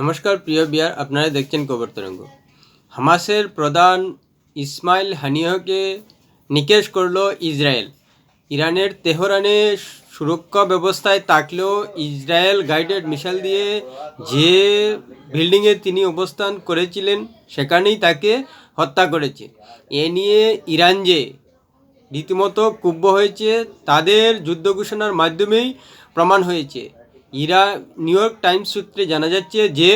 নমস্কার, প্রিয় বিয়ার আপনারা দেখছেন খবর তরঙ্গ। হামাসের প্রধান ইসমাইল হানিয়াহকে নিকেশ করল ইসরায়েল। ইরানের তেহরানে সুরক্ষা ব্যবস্থায় থাকলেও ইসরায়েল গাইডেড মিসাইল দিয়ে যে বিল্ডিংয়ে তিনি অবস্থান করেছিলেন, সেখানেই তাকে হত্যা করেছে। এ নিয়ে ইরান যে রীতিমতো কুব্য হয়েছে, তাদের যুদ্ধ ঘোষণার মাধ্যমেই প্রমাণ হয়েছে। ইরা নিউ ইয়র্ক টাইমস সূত্রে জানা যাচ্ছে যে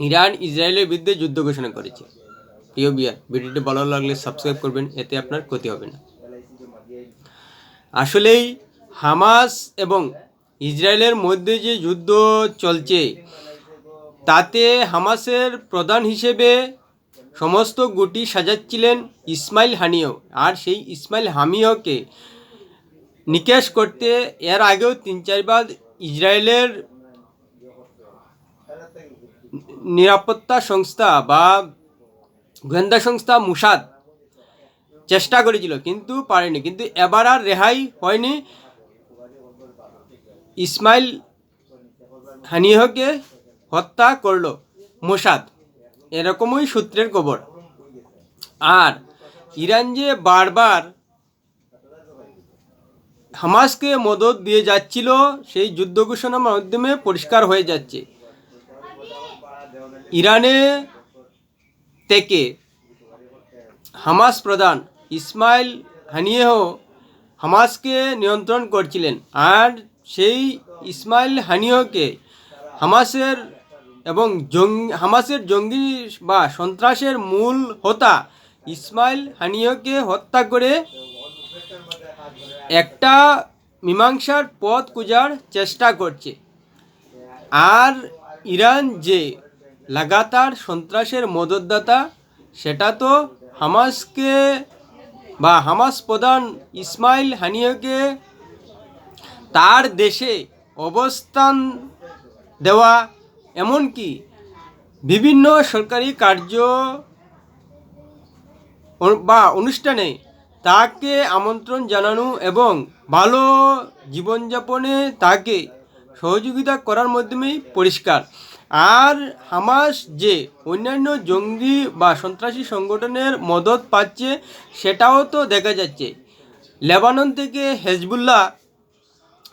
ইরান, ইসরায়েলের বিরুদ্ধে যুদ্ধ ঘোষণা করেছে। প্রিয় বিয়ার ভিডিওটি ভালো লাগলে সাবস্ক্রাইব করবেন, এতে আপনার ক্ষতি হবে না। আসলেই হামাস এবং ইসরায়েলের মধ্যে যে যুদ্ধ চলছে, তাতে হামাসের প্রধান হিসেবে সমস্ত গুটি সাজাচ্ছিলেন ইসমাইল হানিও। আর সেই ইসমাইল হামিওকে নিকেশ করতে এর আগেও তিন চারবার ইসরায়েলের নিরাপত্তা সংস্থা বা গোয়েন্দা সংস্থা মুসাদ চেষ্টা করেছিল, কিন্তু পারেনি। কিন্তু এবার আর রেহাই হয়নি। ইসমাইল হানিহকে হত্যা করল মোসাদ। এরকমই সূত্রের খবর। আর ইরান যে বারবার হামাসকে মদত দিয়ে যাচ্ছিল, সেই যুদ্ধ ঘোষণার মাধ্যমে পরিষ্কার হয়ে যাচ্ছে। ইরানে থেকে হামাস প্রধান ইসমাইল হানিয়েহ হামাসকে নিয়ন্ত্রণ করছিলেন আর সেই ইসমাইল হানিয়কে হামাসের এবং জঙ্গি, হামাসের জঙ্গি বা সন্ত্রাসের মূল হোতা ইসমাইল হানিয়কে হত্যা করে একটা মীমাংসার পথ খোঁজার চেষ্টা করছে। আর ইরান যে লাগাতার সন্ত্রাসের মদতদাতা, সেটা তো হামাসকে বা হামাস প্রধান ইসমাইল হানিয়কে তার দেশে অবস্থান দেওয়া, এমনকি বিভিন্ন সরকারি কার্য বা অনুষ্ঠানে তাকে আমন্ত্রণ জানানো এবং ভালো জীবনযাপনে তাকে সহযোগিতা করার মাধ্যমেই পরিষ্কার। আর হামাস যে অন্যান্য জঙ্গি বা সন্ত্রাসী সংগঠনের মদত পাচ্ছে, সেটাও তো দেখা যাচ্ছে। লেবানন থেকে হেজবুল্লাহ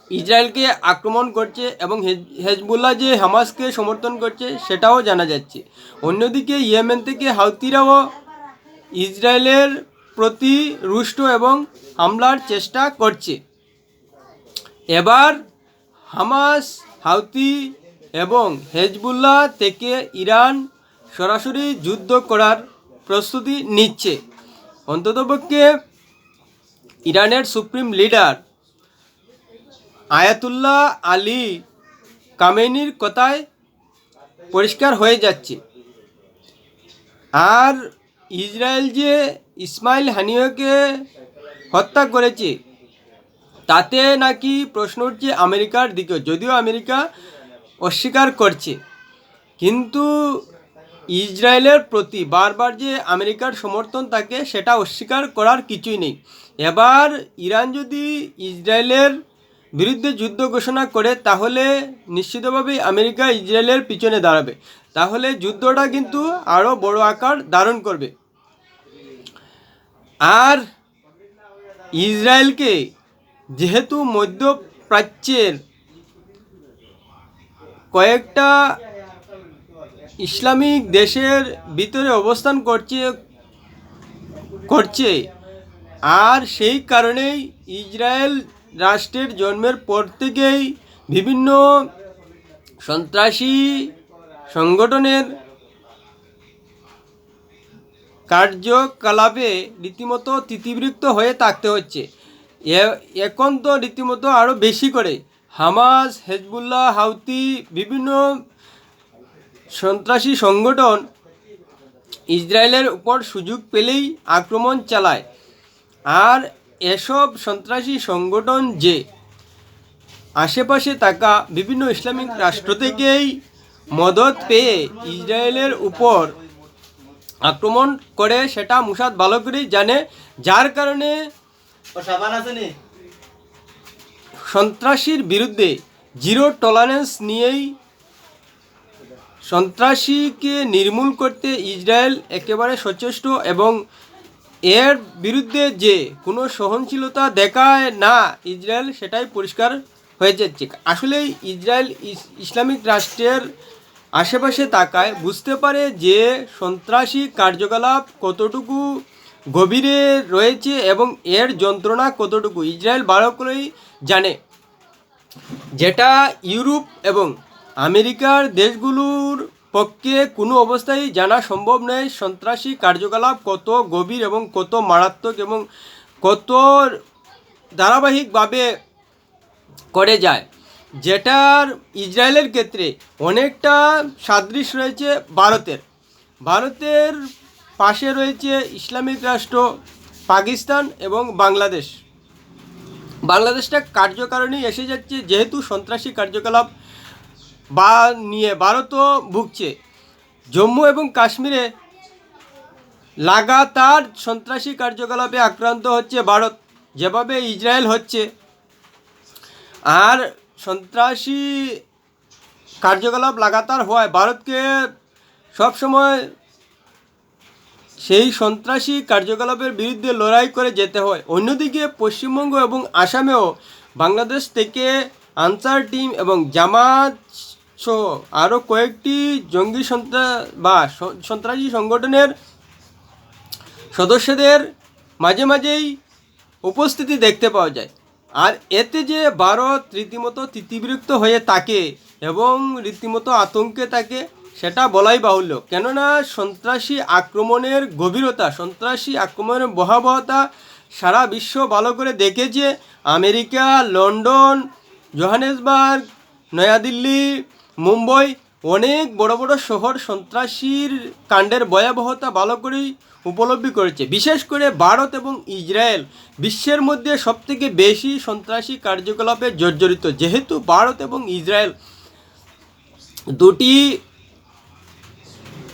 ইসরায়েলকে আক্রমণ করছে এবং হেজ- হেজবুল্লাহ যে হামাসকে সমর্থন করছে, সেটাও জানা যাচ্ছে। অন্যদিকে ইয়েমেন থেকে হাউতিরাও ইসরায়েলের প্রতি রুষ্ট এবং হামলার চেষ্টা করছে। এবার হামাস, হাউতি এবং হেজবুল্লাহ থেকে ইরান সরাসরি যুদ্ধ করার প্রস্তুতি নিচ্ছে। অন্ততপক্ষে ইরানের সুপ্রিম লিডার আয়াতুল্লাহ আলী কামেনির কথায় পরিষ্কার হয়ে যাচ্ছে। আর ইসরায়েল যে ইসমাইল হানিয়াকে হত্যা করেছে। তাতে নাকি প্রশ্ন উঠছে আমেরিকার দিকে যদিও আমেরিকা অস্বীকার করছে। কিন্তু ইসরায়েলের প্রতি বারবার যে আমেরিকার সমর্থন থাকে, সেটা অস্বীকার করার কিছুই নেই। এবার ইরান যদি ইসরায়েলের বিরুদ্ধে যুদ্ধ ঘোষণা করে, তাহলে নিশ্চিতভাবেই আমেরিকা ইসরায়েলের পিছনে দাঁড়াবে। তাহলে যুদ্ধটা কিন্তু আরও বড় আকার ধারণ করবে। আর ইসরায়েলকে যেহেতু মধ্যপ্রাচ্যের কয়েকটা ইসলামিক দেশের ভিতরে অবস্থান করছে করছে, আর সেই কারণেই ইসরায়েল রাষ্ট্রের জন্মের পর থেকেই বিভিন্ন সন্ত্রাসী সংগঠনের কার্যকলাপে রীতিমতো তিতিবৃক্ত হয়ে থাকতে হচ্ছে। এখন তো রীতিমতো আরও বেশি করে। হামাস, হেজবুল্লাহ, হাউতি, বিভিন্ন সন্ত্রাসী সংগঠন ইসরায়েলের উপর সুযোগ পেলেই আক্রমণ চালায়। আর এসব সন্ত্রাসী সংগঠন যে আশেপাশে থাকা বিভিন্ন ইসলামিক রাষ্ট্র থেকেই মদত পেয়ে ইসরায়েলের উপর আক্রমণ করে সেটা মুসাদ ভালো করেই জানে। যার কারণে সন্ত্রাসীর বিরুদ্ধে জিরো টলারেন্স নিয়েই সন্ত্রাসীকে নির্মূল করতে ইসরায়েল একেবারে সচেষ্ট এবং এর বিরুদ্ধে যে কোনো সহনশীলতা দেখায় না ইসরায়েল সেটাই পরিষ্কার হয়ে যাচ্ছে আসলে ইসরায়েল ইস- ইসলামিক রাষ্ট্রের আশেপাশে তাকায় বুঝতে পারে যে সন্ত্রাসী কার্যকলাপ কতটুকু গভীরে রয়েছে এবং এর যন্ত্রণা কতটুকু। ইসরায়েল ভালো করেই জানে যেটা ইউরোপ এবং আমেরিকার দেশগুলোর পক্ষে কোনো অবস্থায় জানা সম্ভব নয় সন্ত্রাসী কার্যকলাপ কত গভীর এবং কত মারাত্মক এবং কত ধারাবাহিকভাবে করে যায়। যেটার ইসরায়েলের ক্ষেত্রে অনেকটা সাদৃশ্য রয়েছে ভারতের। ভারতের পাশে রয়েছে ইসলামিক রাষ্ট্র, পাকিস্তান এবং বাংলাদেশ। বাংলাদেশটা কার্যকারণী এসে যাচ্ছে, যেহেতু সন্ত্রাসী কার্যকলাপ বা নিয়ে ভারতও ভুগছে। জম্মু এবং কাশ্মীরে লাগাতার সন্ত্রাসী কার্যকলাপে আক্রান্ত হচ্ছে ভারত, যেভাবে ইসরায়েল হচ্ছে। আর সন্ত্রাসী কার্যকলাপ লাগাতার হওয়ায় ভারতকে সবসময় সেই সন্ত্রাসী কার্যকলাপের বিরুদ্ধে লড়াই করে যেতে হয়। অন্যদিকে পশ্চিমবঙ্গ এবং আসামেও বাংলাদেশ থেকে আনসার টিম এবং জামাত সহ আরও কয়েকটি জঙ্গি সন্ত্রাস বা সন্ত্রাসী সংগঠনের সদস্যদের মাঝে মাঝেই উপস্থিতি দেখতে পাওয়া যায়। আর এতে যে ভারত রীতিমতো তিতিবিরক্ত হয়ে থাকে এবং রীতিমতো আতঙ্কে থাকে, সেটা বলাই বাহুল্য। কেননা সন্ত্রাসী আক্রমণের গভীরতা, সন্ত্রাসী আক্রমণের ভয়াবহতা সারা বিশ্ব ভালো করে দেখেছে America, London, Johannesburg, New Delhi, Mumbai অনেক বড় বড় শহর সন্ত্রাসীর কাণ্ডের ভয়াবহতা ভালো করেই উপলব্ধি করেছে। বিশেষ করে ভারত এবং ইসরায়েল বিশ্বের মধ্যে সবথেকে বেশি সন্ত্রাসী কার্যকলাপে জর্জরিত। যেহেতু ভারত এবং ইসরায়েল দুটি,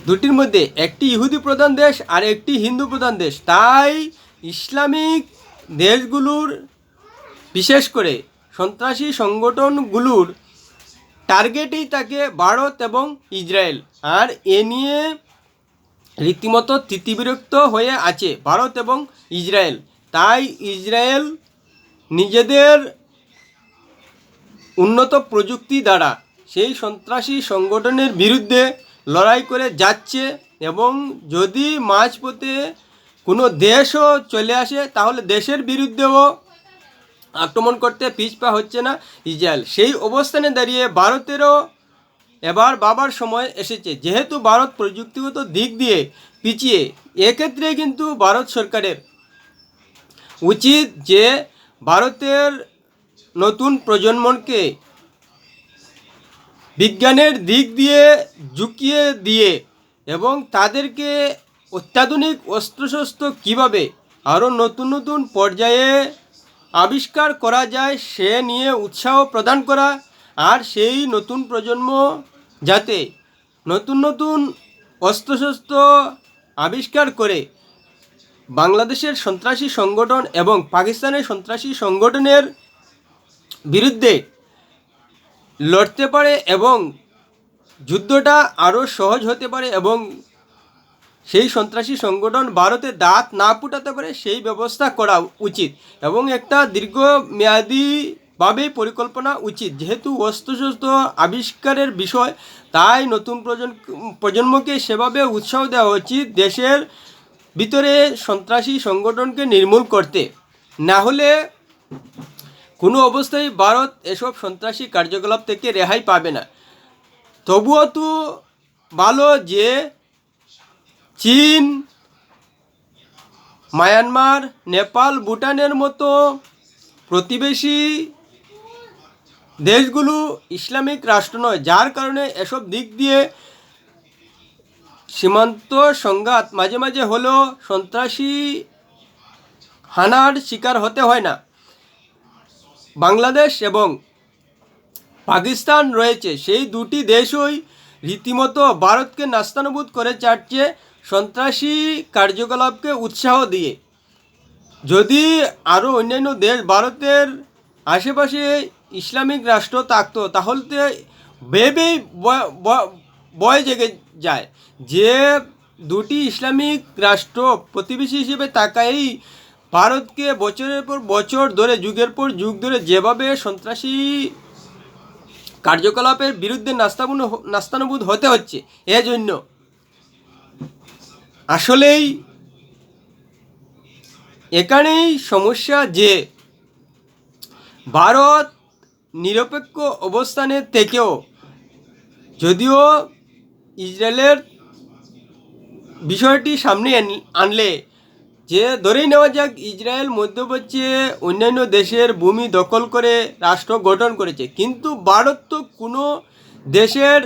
দুটির মধ্যে একটি ইহুদি প্রধান দেশ আর একটি হিন্দু প্রধান দেশ, তাই ইসলামিক দেশগুলোর বিশেষ করে সন্ত্রাসী সংগঠনগুলোর টার্গেটেই থাকে ভারত এবং ইসরায়েল। আর এ নিয়ে রীতিমতো তিতিবিরক্ত হয়ে আছে ভারত এবং ইসরায়েল। তাই ইসরায়েল নিজেদের উন্নত প্রযুক্তি দ্বারা সেই সন্ত্রাসী সংগঠনের বিরুদ্ধে লড়াই করে যাচ্ছে এবং যদি মাঝপথে কোনো দেশও চলে আসে, তাহলে দেশের বিরুদ্ধেও আক্রমণ করতে পিছপা হচ্ছে না ইসরায়েল। সেই অবস্থানে দাঁড়িয়ে ভারতেরও এবার বাবার সময় এসেছে। যেহেতু ভারত প্রযুক্তিগত দিক দিয়ে পিছিয়ে, এক্ষেত্রে কিন্তু ভারত সরকারের উচিত যে ভারতের নতুন প্রজন্মকে বিজ্ঞানের দিক দিয়ে ঝুঁকিয়ে দিয়ে এবং তাদেরকে অত্যাধুনিক অস্ত্রশস্ত্র কীভাবে আরও নতুন নতুন পর্যায়ে আবিষ্কার করা যায়, সে নিয়ে উৎসাহ প্রদান করা আর সেই নতুন প্রজন্ম যাতে নতুন নতুন অস্ত্রশস্ত্র আবিষ্কার করে বাংলাদেশের সন্ত্রাসী সংগঠন এবং পাকিস্তানের সন্ত্রাসী সংগঠনের বিরুদ্ধে লড়তে পারে এবং যুদ্ধটা আরও সহজ হতে পারে এবং সেই সন্ত্রাসী সংগঠন ভারতে দাঁত না ফুটাতে পারে, সেই ব্যবস্থা করা উচিত। এবং একটা দীর্ঘমেয়াদীভাবে পরিকল্পনা উচিত। যেহেতু অস্ত্রশস্ত্র আবিষ্কারের বিষয়, তাই নতুন প্রজন্ম প্রজন্মকে সেভাবে উৎসাহ দেওয়া উচিত দেশের ভিতরে সন্ত্রাসী সংগঠনকে নির্মূল করতে। না হলে কোনো অবস্থায় ভারত এসব সন্ত্রাসী কার্যকলাপ থেকে রেহাই পাবে না। তবুও তো ভালো যে চীন, মায়ানমার, নেপাল, ভুটানের মতো প্রতিবেশী দেশগুলো ইসলামিক রাষ্ট্র নয়, যার কারণে এসব দিক দিয়ে সীমান্ত সংঘাত মাঝে মাঝে হলেও সন্ত্রাসী হানার শিকার হতে হয় না। বাংলাদেশ এবং পাকিস্তান রয়েছে, সেই দুটি দেশই রীতিমতো ভারতকে নাস্তানুবোধ করে চাটছে সন্ত্রাসী কার্যকলাপকে উৎসাহ দিয়ে। যদি আরও অন্যান্য দেশ ভারতের আশেপাশে ইসলামিক রাষ্ট্র থাকতো, তাহলে তো ভেবেই বয় জেগে যায়। যে দুটি ইসলামিক রাষ্ট্র প্রতিবেশী হিসেবে তাকাই ভারতকে বছরের পর বছর ধরে, যুগের পর যুগ ধরে যেভাবে সন্ত্রাসী কার্যকলাপের বিরুদ্ধে নাস্তাবুন নাস্তানুবোধ হতে হচ্ছে, এজন্য আসলেই এখানেই সমস্যা যে ভারত নিরপেক্ষ অবস্থানে থেকেও, যদিও ইসরায়েলের বিষয়টি সামনে আনলে, যে ধরেই নেওয়া যাক, ইসরায়েল মধ্যপ্রাচ্যে অন্যান্য দেশের ভূমি দখল করে রাষ্ট্র গঠন করেছে, কিন্তু ভারত তো কোনো দেশের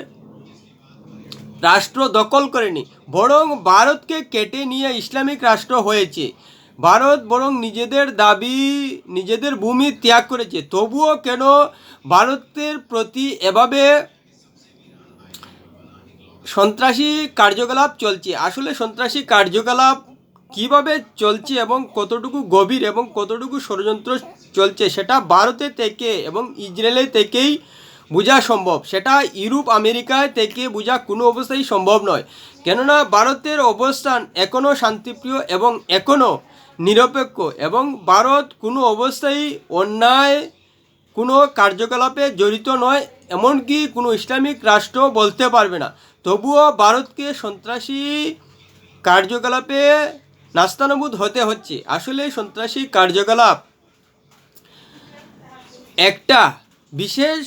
রাষ্ট্র দখল করেনি, বরং ভারতকে কেটে নিয়ে ইসলামিক রাষ্ট্র হয়েছে। ভারত বরং নিজেদের দাবি, নিজেদের ভূমি ত্যাগ করেছে। তবুও কেন ভারতের প্রতি এভাবে সন্ত্রাসী কার্যকলাপ চলছে? আসলে সন্ত্রাসী কার্যকলাপ কীভাবে চলছে এবং কতটুকু গভীর এবং কতটুকু ষড়যন্ত্র চলছে সেটা ভারতে থেকে এবং ইসরায়েলে থেকেই বোঝা সম্ভব। সেটা ইউরোপ, আমেরিকায় থেকে বোঝা কোনো অবস্থায় সম্ভব নয়। কেননা ভারতের অবস্থান এখনও শান্তিপ্রিয় এবং এখনও নিরপেক্ষ এবং ভারত কোনো অবস্থায় অন্যায়, কোনো কার্যকলাপে জড়িত নয়, এমনকি কোনো ইসলামিক রাষ্ট্র বলতে পারবে না। তবুও ভারতকে সন্ত্রাসী কার্যকলাপে নাস্তানবুদ হতে হচ্ছে। আসলে সন্ত্রাসী কার্যকলাপ একটা বিশেষ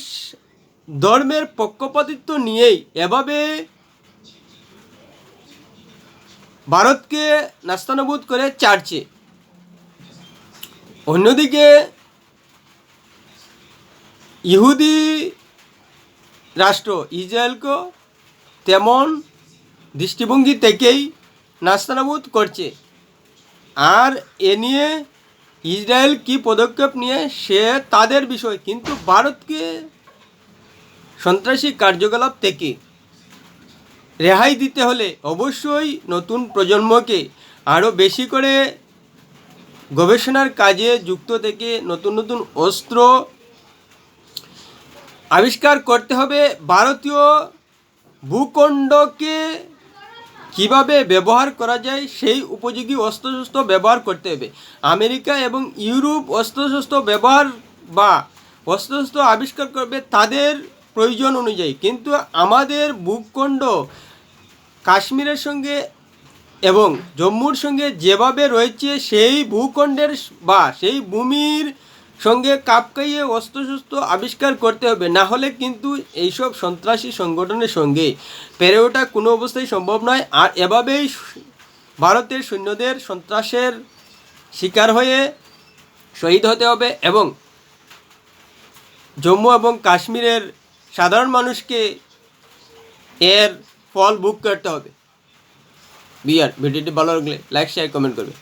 ধর্মের পক্ষপাতিত্ব নিয়েই এভাবে ভারতকে নাস্তানবুদ করে চাড়ছে অন্যদিকে, ইহুদি রাষ্ট্র ইসরায়েলকে তেমন দৃষ্টিভঙ্গি থেকেই নাস্তানাবুদ করছে। আর এ নিয়ে ইসরায়েল কি পদক্ষেপ নিয়ে, সে তাদের বিষয়, কিন্তু ভারতকে সন্ত্রাসী কার্যকলাপ থেকে রেহাই দিতে হলে অবশ্যই নতুন প্রজন্মকে আরও বেশি করে গবেষণার কাজে যুক্ত থেকে নতুন নতুন অস্ত্র আবিষ্কার করতে হবে। ভারতীয় ভূখণ্ডকে কীভাবে ব্যবহার করা যায়, সেই উপযোগী অস্ত্রশস্ত্র ব্যবহার করতে হবে। আমেরিকা এবং ইউরোপ অস্ত্রশস্ত্র ব্যবহার বা অস্ত্রশস্ত্র আবিষ্কার করবে তাদের প্রয়োজন অনুযায়ী। কিন্তু আমাদের ভূখণ্ড কাশ্মীরের সঙ্গে এবং জম্মুর সঙ্গে যেভাবে রয়েছে সেই ভূখণ্ডের বা সেই ভূমির সঙ্গে কাপ খাইয়ে অস্ত্রশস্ত্র আবিষ্কার করতে হবে। না হলে কিন্তু এইসব সন্ত্রাসী সংগঠনের সঙ্গে পেরে ওঠা কোনো অবস্থায় সম্ভব নয়। আর এভাবেই ভারতের সৈন্যদের সন্ত্রাসের শিকার হয়ে শহীদ হতে হবে এবং জম্মু এবং কাশ্মীরের সাধারণ মানুষকে এর ফল ভোগ করতে হবে। বিয়ার ভিডিওটি ভালো লাগলে লাইক শেয়ার কমেন্ট করবে।